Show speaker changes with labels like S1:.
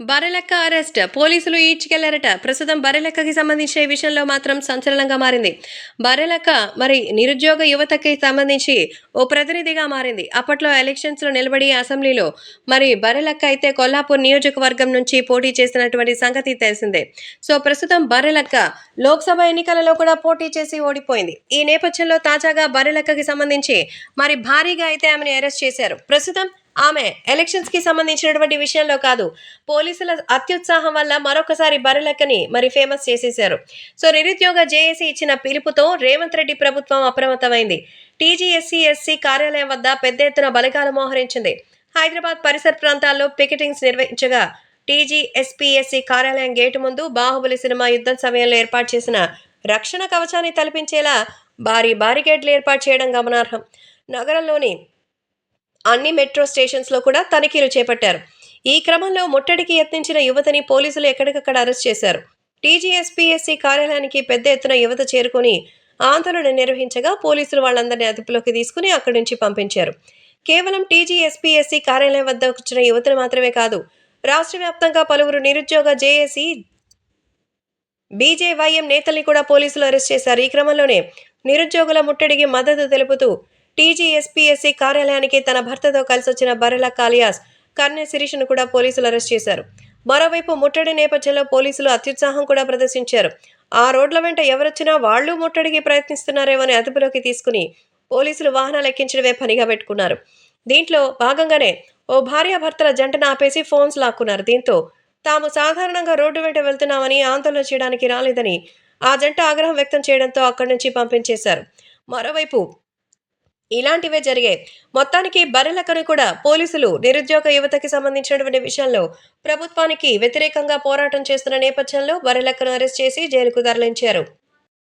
S1: బరెలెక్క arrest. పోలీసులు ఈడ్చుకెళ్ళారట. ప్రస్తుతం బరెలెక్కకి సంబంధించిన విషయంలో మాత్రం సంచలనంగా మారింది. బరెలెక్క మరి నిరుద్యోగ యువతకి సంబంధించి ఓ ప్రతినిధిగా మారింది. అప్పట్లో ఎలక్షన్స్లో నిలబడి అసెంబ్లీలో మరి బరెలెక్క అయితే కొల్లాపూర్ నియోజకవర్గం నుంచి పోటీ చేసినటువంటి సంగతి తెలిసిందే. సో ప్రస్తుతం బరెలెక్క లోక్సభ ఎన్నికలలో కూడా పోటీ చేసి ఓడిపోయింది. ఈ నేపథ్యంలో తాజాగా బరెలెక్కకి సంబంధించి మరి భారీగా అయితే ఆమెను అరెస్ట్ చేశారు. ప్రస్తుతం ఆమె ఎలక్షన్స్కి సంబంధించినటువంటి విషయంలో కాదు పోలీసుల అత్యుత్సాహం వల్ల మరొకసారి బరిలెక్కని మరి ఫేమస్ చేసేశారు. సో నిరుద్యోగ జేఏసీ ఇచ్చిన పిలుపుతో రేవంత్ రెడ్డి ప్రభుత్వం అప్రమత్తమైంది. టీజీఎస్సీ ఎస్సీ కార్యాలయం వద్ద పెద్ద ఎత్తున బలగాలు మోహరించింది. హైదరాబాద్ పరిసర ప్రాంతాల్లో పికెటింగ్స్ నిర్వహించగా టీజీఎస్పీఎస్సీ కార్యాలయం గేటు ముందు బాహుబలి సినిమా యుద్ధం సమయంలో ఏర్పాటు చేసిన రక్షణ కవచాన్ని తలపించేలా భారీ బారికేడ్లు ఏర్పాటు చేయడం గమనార్హం. నగరంలోని అన్ని మెట్రో స్టేషన్స్లో కూడా తనిఖీలు చేపట్టారు. ఈ క్రమంలో ముట్టడికి యత్నించిన యువతని పోలీసులు ఎక్కడికక్కడ అరెస్ట్ చేశారు. టీజీఎస్పీఎస్సీ కార్యాలయానికి పెద్ద ఎత్తున యువత చేరుకొని ఆందోళన నిర్వహించగా పోలీసులు వాళ్ళందరినీ అదుపులోకి తీసుకుని అక్కడి నుంచి పంపించారు. కేవలం టీజీఎస్పీఎస్సీ కార్యాలయం వద్ద వచ్చిన యువతను మాత్రమే కాదు రాష్ట్ర వ్యాప్తంగా పలువురు నిరుద్యోగ జేఏసీ బీజేవైఎం నేతల్ని కూడా పోలీసులు అరెస్ట్ చేశారు. ఈ క్రమంలోనే నిరుద్యోగుల ముట్టడికి మద్దతు తెలుపుతూ టీజీఎస్పీఎస్సీ కార్యాలయానికి తన భర్తతో కలిసి వచ్చిన బరెల కాలియాస్ కర్ణె శిరీష్ను కూడా పోలీసులు అరెస్ట్ చేశారు. మరోవైపు ముట్టడి నేపథ్యంలో పోలీసులు అత్యుత్సాహం కూడా ప్రదర్శించారు. ఆ రోడ్ల వెంట ఎవరొచ్చినా వాళ్ళు ముట్టడికి ప్రయత్నిస్తున్నారేమని అదుపులోకి తీసుకుని పోలీసులు వాహనాలు ఎక్కించడమే పనిగా పెట్టుకున్నారు. దీంట్లో భాగంగానే ఓ భార్యాభర్తల జంటను ఆపేసి ఫోన్స్ లాక్కున్నారు. దీంతో తాము సాధారణంగా రోడ్డు వెంట వెళ్తున్నామని ఆందోళన చేయడానికి రాలేదని ఆ జంట ఆగ్రహం వ్యక్తం చేయడంతో అక్కడి నుంచి పంపించేశారు. మరోవైపు ఇలాంటివే జరిగాయి మొత్తానికి బర్రెలకను కూడా పోలీసులు నిరుద్యోగ యువతకి సంబంధించినటువంటి విషయంలో ప్రభుత్వానికి వ్యతిరేకంగా పోరాటం చేస్తున్న నేపథ్యంలో బర్రెలక్కను అరెస్ట్ చేసి జైలుకు తరలించారు.